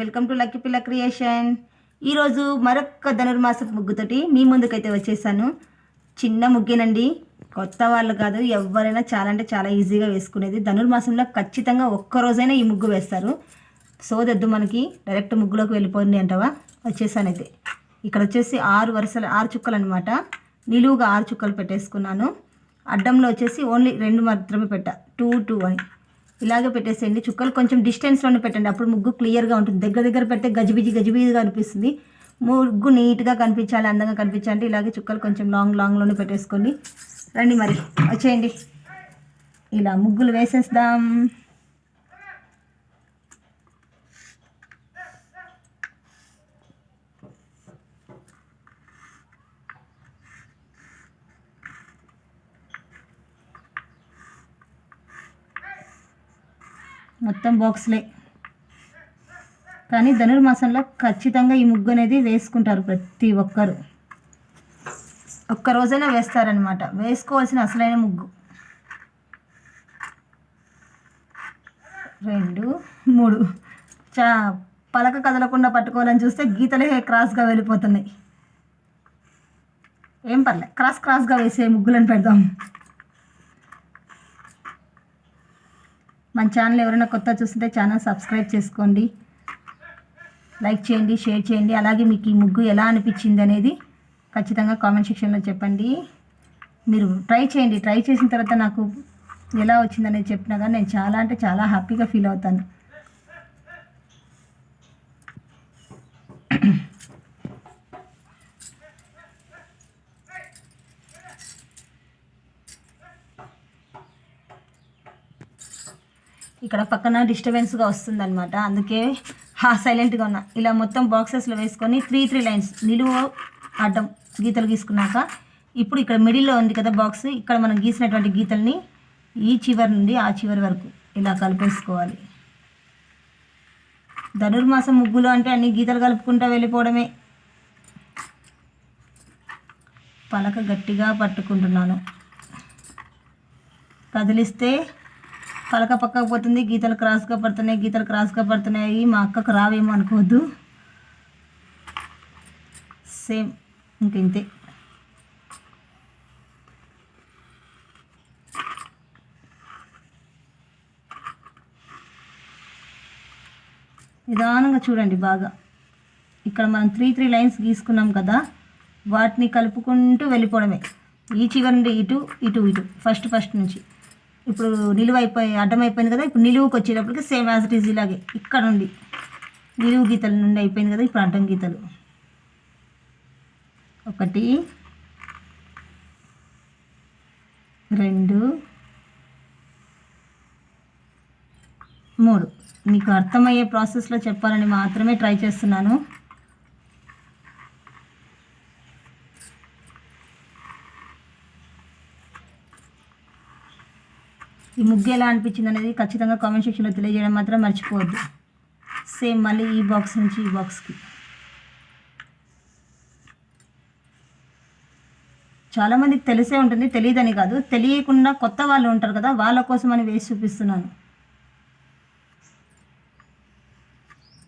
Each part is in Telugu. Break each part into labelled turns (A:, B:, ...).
A: Welcome to lucky Pilla creation. ఈరోజు మరొక ధనుర్మాస ముగ్గుతోటి మీ ముందుకైతే వచ్చేసాను. చిన్న ముగ్గేనండి. కొత్త వాళ్ళు కాదు ఎవరైనా చాలా అంటే చాలా ఈజీగా వేసుకునేది. ధనుర్మాసంలో ఖచ్చితంగా ఒక్క రోజైనా ఈ ముగ్గు వేస్తారు. సోదొద్దు మనకి డైరెక్ట్ ముగ్గులోకి వెళ్ళిపోయింది అంటవా? వచ్చేసానైతే ఇక్కడ వచ్చేసి ఆరు వరుసలు ఆరు చుక్కలు అనమాట నిలువుగా ఆరు చుక్కలు పెట్టేసుకున్నాను. అడ్డంలో వచ్చేసి ఓన్లీ రెండు మాత్రమే పెట్టా. టూ టూ అని. ఇలాగే పెట్టేసేయండి. చుక్కలు కొంచెం డిస్టెన్స్లోనే పెట్టండి. అప్పుడు ముగ్గు క్లియర్గా ఉంటుంది. దగ్గర దగ్గర పెడితే గజిబిజి గజిబిజిగా అనిపిస్తుంది. ముగ్గు నీట్గా కనిపించాలి అందంగా కనిపించాలంటే ఇలాగే చుక్కలు కొంచెం లాంగ్ లాంగ్లోనే పెట్టేసుకోండి. రండి మరి. వచ్చేయండి. ఇలా ముగ్గులు వేసేద్దాం. మొత్తం బాక్స్లే. కానీ ధనుర్మాసంలో ఖచ్చితంగా ఈ ముగ్గు అనేది వేసుకుంటారు ప్రతి ఒక్కరు. ఒక్క రోజైనా వేస్తారనమాట వేసుకోవాల్సిన అసలైన ముగ్గు. రెండు మూడు. చా పలక కదలకుండా పట్టుకోవాలని చూస్తే గీతలే క్రాస్గా వెళ్ళిపోతున్నాయి. ఏం పర్లే. క్రాస్ క్రాస్గా వేసే ముగ్గులను పెడదాం. మన ఛానల్ ఎవరైనా కొత్త చూస్తుంటే ఛానల్ సబ్స్క్రైబ్ చేసుకోండి. లైక్ చేయండి షేర్ చేయండి. అలాగే మీకు ఈ ముగ్గు ఎలా అనిపించింది అనేది ఖచ్చితంగా కామెంట్ సెక్షన్లో చెప్పండి. మీరు ట్రై చేయండి. ట్రై చేసిన తర్వాత నాకు ఎలా వచ్చిందనేది చెప్పినా కానీ నేను చాలా అంటే చాలా హ్యాపీగా ఫీల్ అవుతాను. ఇక్కడ పక్కన డిస్టర్బెన్స్గా వస్తుందన్నమాట. అందుకే హా సైలెంట్గా ఉన్నా. ఇలా మొత్తం బాక్సెస్లో వేసుకొని త్రీ త్రీ లైన్స్ నిలువు అడ్డం గీతలు గీసుకున్నాక ఇప్పుడు ఇక్కడ మిడిల్లో ఉంది కదా బాక్స్ ఇక్కడ మనం గీసినటువంటి గీతల్ని ఈ చివరి నుండి ఆ చివరి వరకు ఇలా కలిపేసుకోవాలి. ధనుర్మాసం ముగ్గులు అంటే అన్ని గీతలు కలుపుకుంటూ వెళ్ళిపోవడమే. పలక గట్టిగా పట్టుకుంటున్నాను. కదిలిస్తే పలక పక్కకు పోతుంది గీతలు క్రాస్గా పడుతున్నాయి గీతలు క్రాస్గా పడుతున్నాయి. మా అక్కకు రావేమో అనుకోవద్దు. సేమ్ ఇంక ఇంతే నిదానంగా చూడండి బాగా. ఇక్కడ మనం త్రీ త్రీ లైన్స్ గీసుకున్నాం కదా వాటిని కలుపుకుంటూ వెళ్ళిపోవడమే. ఈ చివరి నుండి ఇటు ఇటు ఇటు. ఫస్ట్ ఫస్ట్ నుంచి. ఇప్పుడు నిలువ అయిపోయి అడ్డం అయిపోయింది కదా ఇప్పుడు నిలువుకి వచ్చేటప్పటికి సేమ్ యాజ్ ఇట్ ఈజ్ ఇలాగే ఇక్కడ నుండి. నిలువు గీతల నుండి అయిపోయింది కదా ఇప్పుడు అడ్డం గీతలు. ఒకటి రెండు మూడు. మీకు అర్థమయ్యే ప్రాసెస్లో చెప్పాలని మాత్రమే ట్రై చేస్తున్నాను. ఈ ముగ్గు ఎలా అనిపించింది అనేది ఖచ్చితంగా కామెంట్ సెక్షన్లో తెలియజేయడం మాత్రం మర్చిపోవద్దు. సేమ్ మళ్ళీ ఈ బాక్స్ నుంచి ఈ బాక్స్కి చాలామందికి తెలిసే ఉంటుంది తెలియదని కాదు. తెలియకుండా కొత్త వాళ్ళు ఉంటారు కదా వాళ్ళ కోసం అని వేసి చూపిస్తున్నాను.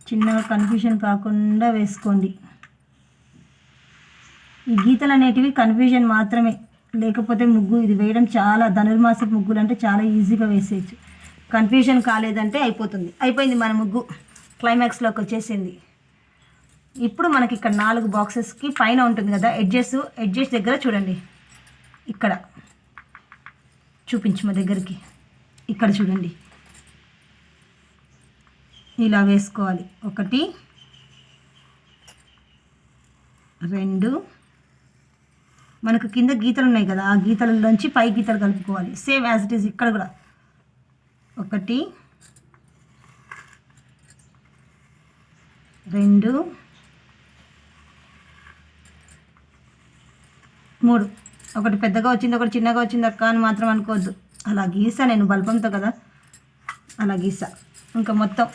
A: చిన్నగా కన్ఫ్యూషన్ కాకుండా వేసుకోండి. ఈ గీతలు అనేటివి కన్ఫ్యూజన్ మాత్రమే. లేకపోతే ముగ్గు ఇది వేయడం చాలా ధనుర్మాసపు ముగ్గులు అంటే చాలా ఈజీగా వేసేయచ్చు. కన్ఫ్యూజన్ కాలేదంటే అయిపోతుంది. అయిపోయింది మన ముగ్గు. క్లైమాక్స్లోకి వచ్చేసింది. ఇప్పుడు మనకి ఇక్కడ నాలుగు బాక్సెస్కి పైన ఉంటుంది కదా ఎడ్జెస్ ఎడ్జెస్ దగ్గర చూడండి. ఇక్కడ. చూపించు మా దగ్గరికి. ఇక్కడ చూడండి. ఇలా వేసుకోవాలి. ఒకటి రెండు మనకు కింద గీతలు ఉన్నాయి కదా ఆ గీతలలోంచి పై గీతలు కలుపుకోవాలి. సేమ్ యాజ్ ఇట్ ఈస్ ఇక్కడ కూడా. ఒకటి రెండు మూడు. ఒకటి పెద్దగా వచ్చింది ఒకటి చిన్నగా వచ్చింది అక్క అని మాత్రం అనుకోవద్దు. అలా గీసా నేను బల్బంతో కదా? అలా గీసా. ఇంకా మొత్తం.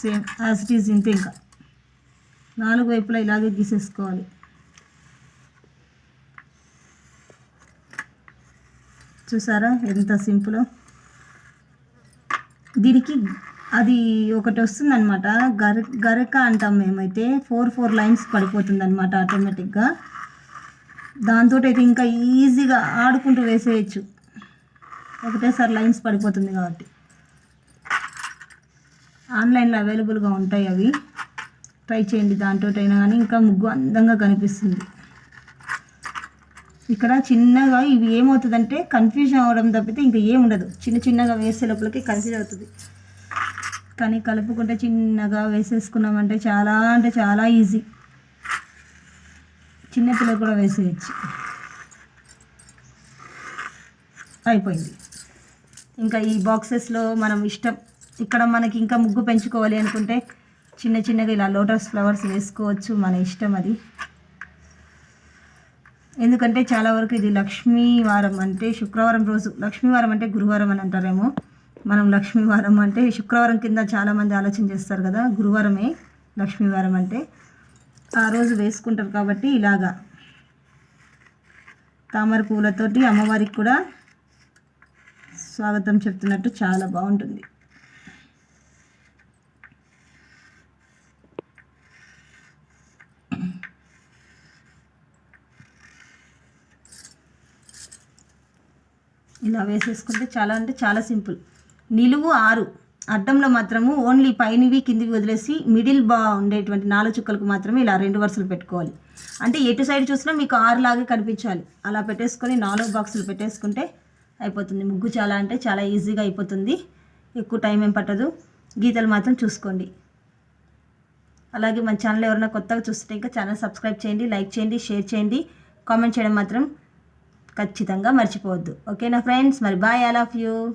A: సేమ్ యాజ్ ఇట్ ఈజ్ ఇంత ఇంకా నాలుగు వైపులా ఇలాగే గీసేసుకోవాలి. చూసారా ఎంత సింపుల్? దీనికి అది ఒకటి వస్తుందన్నమాట. గర గరక అంటాం మేమైతే ఫోర్ ఫోర్ లైన్స్ పడిపోతుంది అనమాట ఆటోమేటిక్గా దాంతో అయితే ఇంకా ఈజీగా ఆడుకుంటూ వేసేయచ్చు. ఒకటేసారి లైన్స్ పడిపోతుంది కాబట్టి. ఆన్లైన్లో అవైలబుల్గా ఉంటాయి అవి. ట్రై చేయండి దాంతో అయినా కానీ ఇంకా ముగ్గు అందంగా కనిపిస్తుంది. ఇక్కడ చిన్నగా ఇవి ఏమవుతుందంటే కన్ఫ్యూజన్ అవ్వడం తప్పితే ఇంకా ఏముండదు చిన్న చిన్నగా వేసే లోపలికి కన్ఫ్యూజ్ అవుతుంది. కానీ కలుపుకుంటే చిన్నగా వేసేసుకున్నామంటే చాలా అంటే చాలా ఈజీ చిన్నపిల్లలు కూడా వేసేయచ్చు. అయిపోయింది. ఇంకా ఈ బాక్సెస్లో మనం ఇష్టం ఇక్కడ మనకి ఇంకా ముగ్గు పెంచుకోవాలి అనుకుంటే చిన్న చిన్నగా ఇలా లోటస్ ఫ్లవర్స్ వేసుకోవచ్చు మన ఇష్టం అది. ఎందుకంటే చాలా వరకు ఇది లక్ష్మీవారం అంటే శుక్రవారం రోజు. లక్ష్మీవారం అంటే గురువారం అని అంటారేమో. మనం లక్ష్మీవారం అంటే శుక్రవారం కింద చాలామంది ఆలోచన చేస్తారు కదా గురువారమే లక్ష్మీవారం అంటే. ఆ రోజు వేసుకుంటారు కాబట్టి ఇలాగా. తామర పూలతోటి అమ్మవారికి కూడా స్వాగతం చెప్తున్నట్టు చాలా బాగుంటుంది. ఇలా వేసేసుకుంటే చాలా అంటే చాలా సింపుల్. నిలువు ఆరు. అడ్డంలో మాత్రము ఓన్లీ పైనవి కిందివి వదిలేసి మిడిల్ బా ఉండేటువంటి నాలుగు చుక్కలకు మాత్రమే ఇలా రెండు వరుసలు పెట్టుకోవాలి. అంటే ఎటు సైడ్ చూసినా మీకు ఆరు లాగే కనిపించాలి. అలా పెట్టేసుకొని నాలుగు బాక్సులు పెట్టేసుకుంటే అయిపోతుంది. ముగ్గు చాలా అంటే చాలా ఈజీగా అయిపోతుంది. ఎక్కువ టైం ఏం పట్టదు. గీతలు మాత్రం చూసుకోండి. అలాగే మన ఛానల్ ఎవరైనా కొత్తగా చూస్తుంటే ఇంకా ఛానల్ సబ్స్క్రైబ్ చేయండి లైక్ చేయండి షేర్ చేయండి. కామెంట్ చేయడం మాత్రం ఖచ్చితంగా మర్చిపోవద్దు. ఓకేనా ఫ్రెండ్స్? మరి బాయ్ ఆల్ ఆఫ్ యూ.